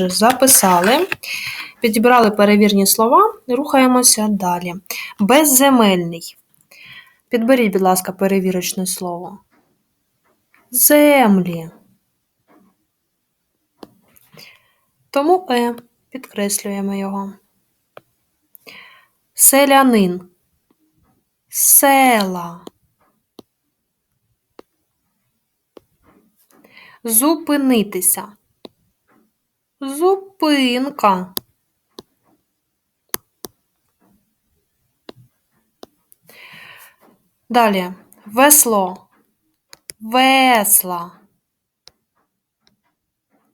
Записали, підібрали перевірні слова, рухаємося далі. Безземельний. Підберіть, будь ласка, перевірочне слово. Землі. Тому Е. Підкреслюємо його. Селянин. Села. Зупинитися. Зупинка. Далі. Весло. Весла.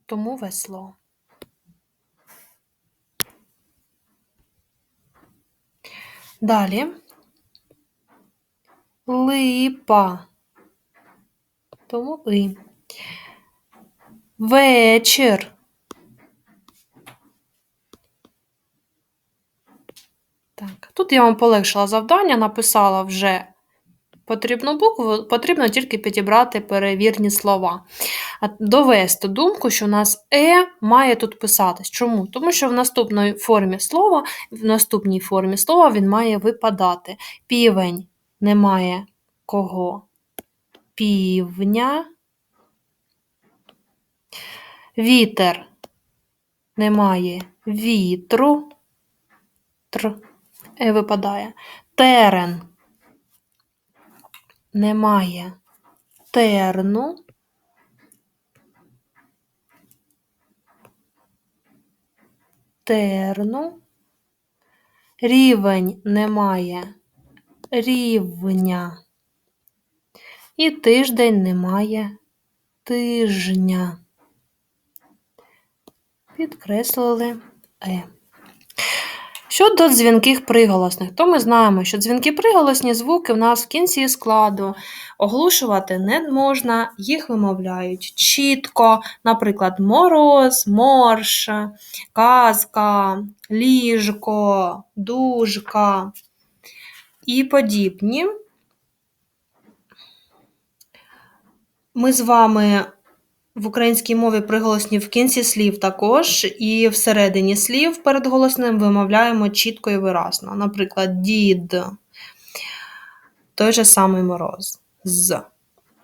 Тому весло. Далі. Липа. Тому и. Вечір. Так, тут я вам полегшила завдання, написала вже потрібну букву, потрібно тільки підібрати перевірні слова. Довести думку, що у нас Е має тут писатись. Чому? Тому що в наступній формі слова, в наступній формі слова він має випадати. Півень немає кого? Півня. Вітер немає вітру. Тр. Е випадає. Терен. Немає терну. Терну. Рівень немає рівня. І тиждень немає тижня. Підкреслили Е. Щодо дзвінких приголосних, то ми знаємо, що дзвінки приголосні звуки в нас в кінці складу оглушувати не можна, їх вимовляють чітко, наприклад, мороз, морж, казка, ліжко, дужка і подібні. Ми з вами в українській мові приголосні в кінці слів також, і всередині слів перед голосним вимовляємо чітко і виразно. Наприклад, дід, той же самий мороз. З.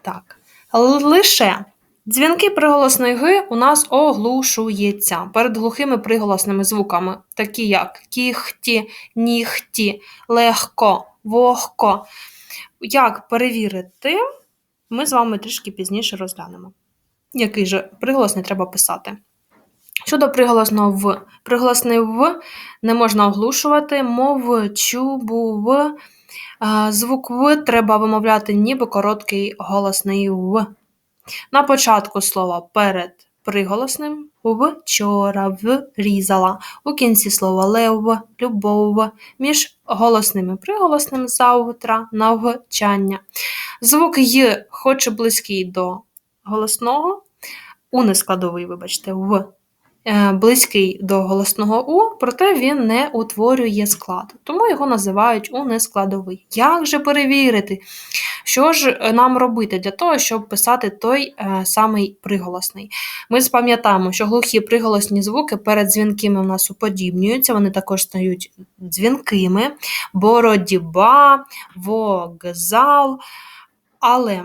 Так. Лише дзвінки приголосної Г у нас оглушується перед глухими приголосними звуками, такі як кіхті, нігті, легко, вогко. Як перевірити, ми з вами трішки пізніше розглянемо який же приголосний треба писати. Щодо приголосного в, приголосний в не можна оглушувати, мов чу, бу, в. Звук в треба вимовляти ніби короткий голосний в. На початку слова перед приголосним вчора, врізала, у кінці слова лев, любов, між голосними приголосним завтра, навчання. Звук й, хоч близький до голосного, у нескладовий, вибачте, в е, близький до голосного У, проте він не утворює склад, тому його називають у нескладовий. Як же перевірити, що ж нам робити для того, щоб писати той е, самий приголосний? Ми запам'ятаємо, що глухі приголосні звуки перед дзвінкими у нас уподібнюються, вони також стають дзвінкими, бородіба, вокзал, але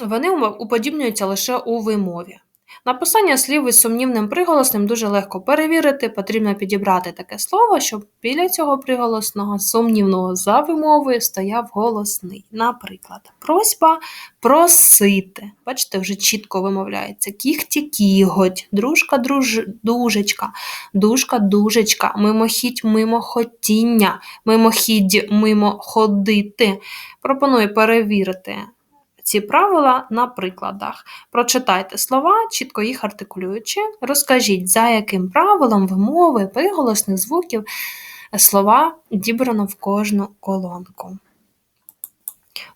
вони уподібнюються лише у вимові. Написання слів із сумнівним приголосним дуже легко перевірити, потрібно підібрати таке слово, щоб біля цього приголосного сумнівного за вимовою стояв голосний. Наприклад, просьба просити. Бачите, вже чітко вимовляється. Кіхті кіготь, дружка друж... дужечка, дужка дужечка, мимохідь мимохотіння, мимохідь мимо ходити. Пропоную перевірити ці правила на прикладах. Прочитайте слова, чітко їх артикулюючи. Розкажіть, за яким правилом вимови, приголосних звуків слова дібрано в кожну колонку.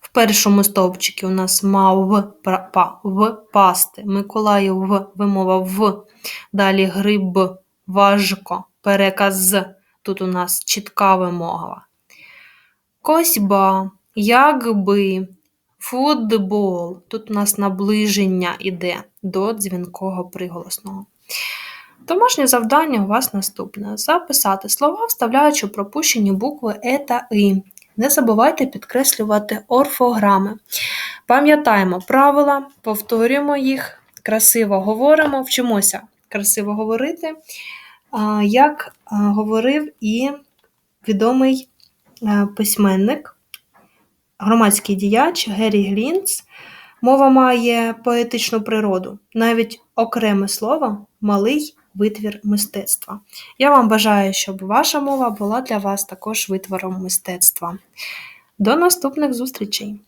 В першому стовпчику у нас мав па, в пасти, Миколаїв в вимова в. Далі гриб, важко, переказ. Тут у нас чітка вимова. Косьба, якби, Футбол. Тут у нас наближення йде до дзвінкого приголосного. Домашнє завдання у вас наступне: записати слова, вставляючи пропущені букви Е та И. Не забувайте підкреслювати орфограми. Пам'ятаємо правила, повторюємо їх, красиво говоримо, вчимося красиво говорити, як говорив і відомий е, письменник, громадський діяч Геррі Глінц. Мова має поетичну природу, навіть окреме слово малий витвір мистецтва. Я вам бажаю, щоб ваша мова була для вас також витвором мистецтва. До наступних зустрічей!